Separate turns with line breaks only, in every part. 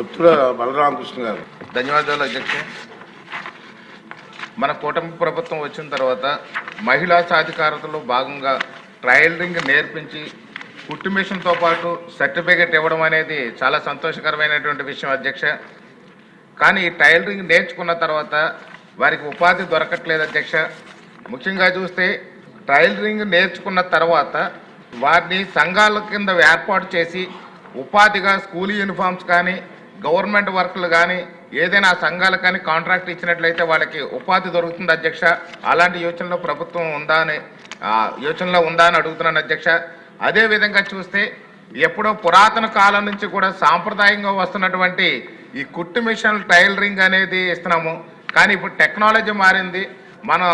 ఒత్తుల బలరామకృష్ణ గారు.
ధన్యవాదాలు అధ్యక్ష. మన కూటమి ప్రభుత్వం వచ్చిన తర్వాత మహిళా సాధికారతలో భాగంగా ట్రయలింగ్ నేర్పించి కుట్టు మిషన్తో పాటు సర్టిఫికేట్ ఇవ్వడం అనేది చాలా సంతోషకరమైనటువంటి విషయం అధ్యక్ష. కానీ ఈ టైలరింగ్ నేర్చుకున్న తర్వాత వారికి ఉపాధి దొరకట్లేదు అధ్యక్ష. ముఖ్యంగా చూస్తే టైలరింగ్ నేర్చుకున్న తర్వాత వారిని సంఘాల కింద ఏర్పాటు చేసి ఉపాధిగా స్కూల్ యూనిఫామ్స్ కానీ గవర్నమెంట్ వర్క్లు కానీ ఏదైనా సంఘాలకు కానీ కాంట్రాక్ట్ ఇచ్చినట్లయితే వాళ్ళకి ఉపాధి దొరుకుతుంది అధ్యక్ష. అలాంటి యోచనలో ప్రభుత్వం ఉందా అని యోచనలో ఉందా అని అడుగుతున్నాను అధ్యక్ష. అదేవిధంగా చూస్తే ఎప్పుడో పురాతన కాలం నుంచి కూడా సాంప్రదాయంగా వస్తున్నటువంటి ఈ కుట్టు మిషన్ టైలరింగ్ అనేది ఇస్తున్నాము. కానీ ఇప్పుడు టెక్నాలజీ మారింది. మనం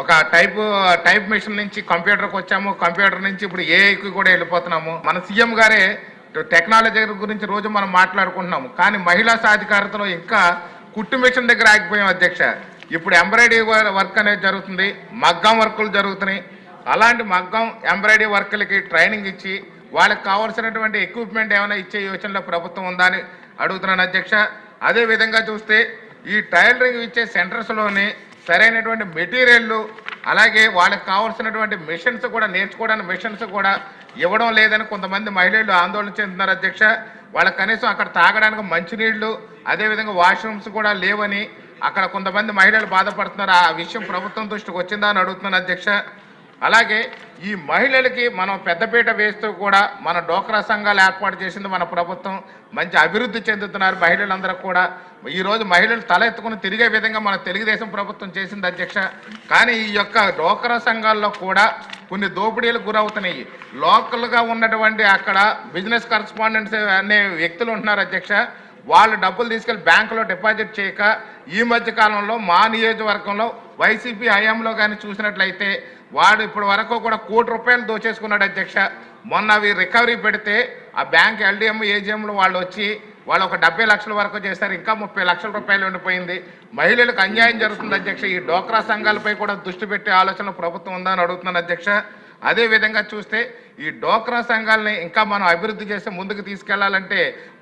ఒక టైప్ టైప్ మిషన్ నుంచి కంప్యూటర్కి వచ్చాము. కంప్యూటర్ నుంచి ఇప్పుడు ఏఐకి కూడా వెళ్ళిపోతున్నాము. మన సీఎం గారే టెక్నాలజీ గురించి రోజు మనం మాట్లాడుకుంటున్నాము. కానీ మహిళా సాధికారతలో ఇంకా కుట్టు మిషన్ దగ్గర ఆగిపోయాం అధ్యక్ష. ఇప్పుడు ఎంబ్రాయిడరీ వర్క్ అనేది జరుగుతుంది. మగ్గం వర్కులు జరుగుతున్నాయి. అలాంటి మగ్గం ఎంబ్రాయిడరీ వర్కులకి ట్రైనింగ్ ఇచ్చి వాళ్ళకి కావాల్సినటువంటి ఎక్విప్మెంట్ ఏమైనా ఇచ్చే యోచనలో ప్రభుత్వం ఉందా అని అడుగుతున్నాను అధ్యక్ష. అదేవిధంగా చూస్తే ఈ టైలరింగ్ ఇచ్చే సెంటర్స్లోని సరైనటువంటి మెటీరియల్లు అలాగే వాళ్ళకి కావాల్సినటువంటి మిషన్స్ కూడా నేర్చుకోవడానికి మిషన్స్ కూడా ఇవ్వడం లేదని కొంతమంది మహిళలు ఆందోళన చెందుతున్నారు అధ్యక్ష. వాళ్ళకి కనీసం అక్కడ తాగడానికి మంచినీళ్ళు అదేవిధంగా వాష్రూమ్స్ కూడా లేవని అక్కడ కొంతమంది మహిళలు బాధపడుతున్నారు. ఆ విషయం ప్రభుత్వం దృష్టికి వచ్చిందా అని అడుగుతున్నాను అధ్యక్ష. అలాగే ఈ మహిళలకి మనం పెద్దపీట వేస్తూ కూడా మన డోక్రా సంఘాలు ఏర్పాటు చేసింది మన ప్రభుత్వం. మంచి అభివృద్ధి చెందుతున్నారు మహిళలందరూ కూడా. ఈరోజు మహిళలు తల ఎత్తుకుని తిరిగే విధంగా మన తెలుగుదేశం ప్రభుత్వం చేసింది అధ్యక్ష. కానీ ఈ యొక్క డోక్రా సంఘాల్లో కూడా కొన్ని దోపిడీలకు గురవుతున్నాయి. లోకల్గా ఉన్నటువంటి అక్కడ బిజినెస్ కరస్పాండెంట్స్ అనే వ్యక్తులు ఉంటున్నారు అధ్యక్ష. వాళ్ళు డబ్బులు తీసుకెళ్ళి బ్యాంకులో డిపాజిట్ చేయక ఈ మధ్య కాలంలో మా నియోజకవర్గంలో వైసీపీ హయాంలో కానీ చూసినట్లయితే వాడు ఇప్పటి వరకు కూడా కోటి రూపాయలు దోచేసుకున్నాడు అధ్యక్ష. మొన్న అవి రికవరీ పెడితే ఆ బ్యాంక్ ఎల్డిఎం ఏజిఎంలు వాళ్ళు వచ్చి వాళ్ళు ఒక డెబ్బై లక్షల వరకు చేశారు ఇంకా ముప్పై లక్షల రూపాయలు ఉండిపోయింది. మహిళలకు అన్యాయం జరుగుతుంది అధ్యక్ష. ఈ డోక్రా సంఘాలపై కూడా దృష్టి పెట్టే ఆలోచన ప్రభుత్వం ఉందని అడుగుతున్నాను అధ్యక్ష. అదేవిధంగా చూస్తే ఈ డోక్రా సంఘాలని ఇంకా మనం అభివృద్ధి చేసి ముందుకు తీసుకెళ్ళాలంటే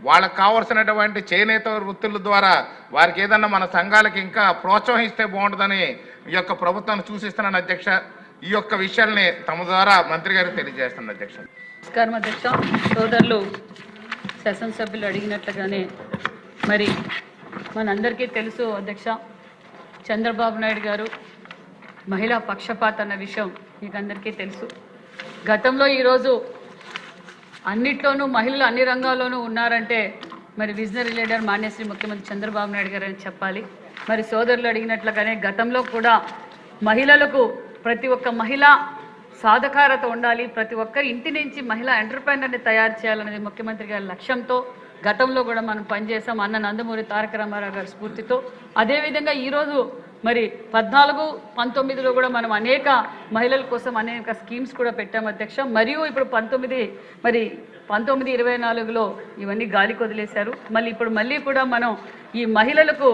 వాళ్ళకి కావాల్సినటువంటి చేనేత వృత్తుల ద్వారా వారికి ఏదన్నా మన సంఘాలకి ఇంకా ప్రోత్సహిస్తే బాగుంటుందని ఈ యొక్క ప్రభుత్వాన్ని సూచిస్తున్నాను అధ్యక్ష. ఈ యొక్క విషయాల్ని తమ ద్వారా మంత్రి గారికి తెలియజేస్తున్నాను అధ్యక్ష.
నమస్కారం అధ్యక్ష. సోదరులు శాసనసభ్యులు అడిగినట్లుగానే మరి మనందరికీ తెలుసు అధ్యక్ష చంద్రబాబు నాయుడు గారు మహిళా పక్షపాత అన్న విషయం మీకు అందరికీ తెలుసు. గతంలో ఈరోజు అన్నిట్లోనూ మహిళలు అన్ని రంగాల్లోనూ ఉన్నారంటే మరి విజనరీ లీడర్ మాన్యశ్రీ ముఖ్యమంత్రి చంద్రబాబు నాయుడు గారు అని చెప్పాలి. మరి సోదరులు అడిగినట్లుగానే గతంలో కూడా మహిళలకు ప్రతి ఒక్క మహిళ సాధకారత ఉండాలి. ప్రతి ఒక్క ఇంటి నుంచి మహిళా ఎంటర్ప్రైనర్ని తయారు చేయాలనేది ముఖ్యమంత్రి గారి లక్ష్యంతో గతంలో కూడా మనం పనిచేసాం అన్న నందమూరి తారక రామారావు గారి స్ఫూర్తితో. అదేవిధంగా ఈరోజు మరి పద్నాలుగు పంతొమ్మిదిలో కూడా మనం అనేక మహిళల కోసం అనేక స్కీమ్స్ కూడా పెట్టాం అధ్యక్ష. మరియు ఇప్పుడు పంతొమ్మిది మరి పంతొమ్మిది ఇరవై నాలుగులో ఇవన్నీ గాలి కొదిలేశారు. మళ్ళీ ఇప్పుడు మళ్ళీ కూడా మనం ఈ మహిళలకు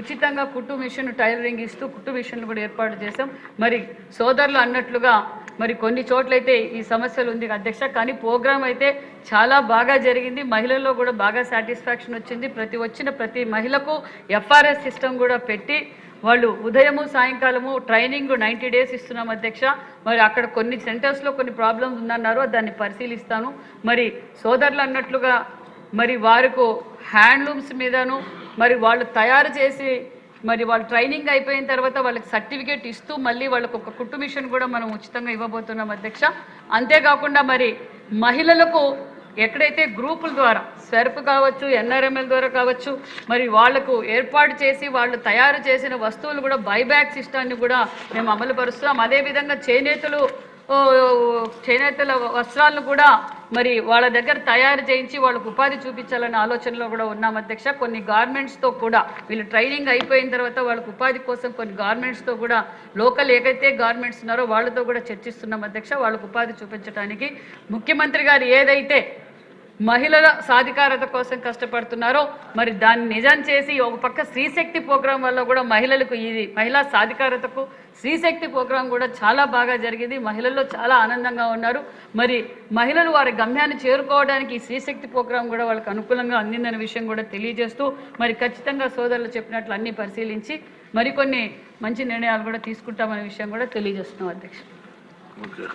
ఉచితంగా కుట్టు మిషన్ టైలరింగ్ ఇస్తూ కుట్టు మిషన్లు కూడా ఏర్పాటు చేశాం. మరి సోదరులు అన్నట్లుగా మరి కొన్ని చోట్లయితే ఈ సమస్యలు ఉంది అధ్యక్ష. కానీ ప్రోగ్రామ్ అయితే చాలా బాగా జరిగింది. మహిళల్లో కూడా బాగా సాటిస్ఫాక్షన్ వచ్చింది. ప్రతి వచ్చిన ప్రతి మహిళకు ఎఫ్ఆర్ఎస్ సిస్టమ్ కూడా పెట్టి వాళ్ళు ఉదయము సాయంకాలము ట్రైనింగ్ నైంటీ డేస్ ఇస్తున్నాం అధ్యక్ష. మరి అక్కడ కొన్ని సెంటర్స్లో కొన్ని ప్రాబ్లమ్స్ ఉందన్నారు దాన్ని పరిశీలిస్తాను. మరి సోదరులు అన్నట్లుగా మరి వారికి హ్యాండ్లూమ్స్ మీదను మరి వాళ్ళు తయారు చేసి మరి వాళ్ళు ట్రైనింగ్ అయిపోయిన తర్వాత వాళ్ళకి సర్టిఫికేట్ ఇస్తూ మళ్ళీ వాళ్ళకు ఒక కుట్టు మిషన్ కూడా మనం ఉచితంగా ఇవ్వబోతున్నాం అధ్యక్ష. అంతేకాకుండా మరి మహిళలకు ఎక్కడైతే గ్రూపుల ద్వారా స్వెర్ప్ కావచ్చు ఎన్ఆర్ఎంఎల్ ద్వారా కావచ్చు మరి వాళ్ళకు ఏర్పాటు చేసి వాళ్ళు తయారు చేసిన వస్తువులు కూడా బైబ్యాక్ సిస్టాన్ని కూడా మేము అమలు పరుస్తున్నాం. అదేవిధంగా చేనేతలు చేనేతల వస్త్రాలను కూడా మరి వాళ్ళ దగ్గర తయారు చేయించి వాళ్ళకు ఉపాధి చూపించాలనే ఆలోచనలో కూడా ఉన్నాం అధ్యక్ష. కొన్ని గార్మెంట్స్తో కూడా వీళ్ళు ట్రైనింగ్ అయిపోయిన తర్వాత వాళ్ళకు ఉపాధి కోసం కొన్ని గార్మెంట్స్తో కూడా లోకల్ ఏకైతే గార్మెంట్స్ ఉన్నారో వాళ్ళతో కూడా చర్చిస్తున్నాం అధ్యక్ష. వాళ్ళకు ఉపాధి చూపించడానికి ముఖ్యమంత్రి గారు ఏదైతే మహిళల సాధికారత కోసం కష్టపడుతున్నారో మరి దాన్ని నిజం చేసి ఒక పక్క స్త్రీశక్తి ప్రోగ్రాం వల్ల కూడా మహిళలకు ఇది మహిళా సాధికారతకు స్త్రీశక్తి ప్రోగ్రాం కూడా చాలా బాగా జరిగింది. మహిళల్లో చాలా ఆనందంగా ఉన్నారు. మరి మహిళలు వారి గమ్యాన్ని చేరుకోవడానికి ఈ స్త్రీశక్తి ప్రోగ్రాం కూడా వాళ్ళకి అనుకూలంగా అందిందనే విషయం కూడా తెలియజేస్తూ మరి ఖచ్చితంగా సోదరులు చెప్పినట్లు అన్ని పరిశీలించి మరికొన్ని మంచి నిర్ణయాలు కూడా తీసుకుంటామనే విషయం కూడా తెలియజేస్తున్నాం అధ్యక్ష
ఓకే.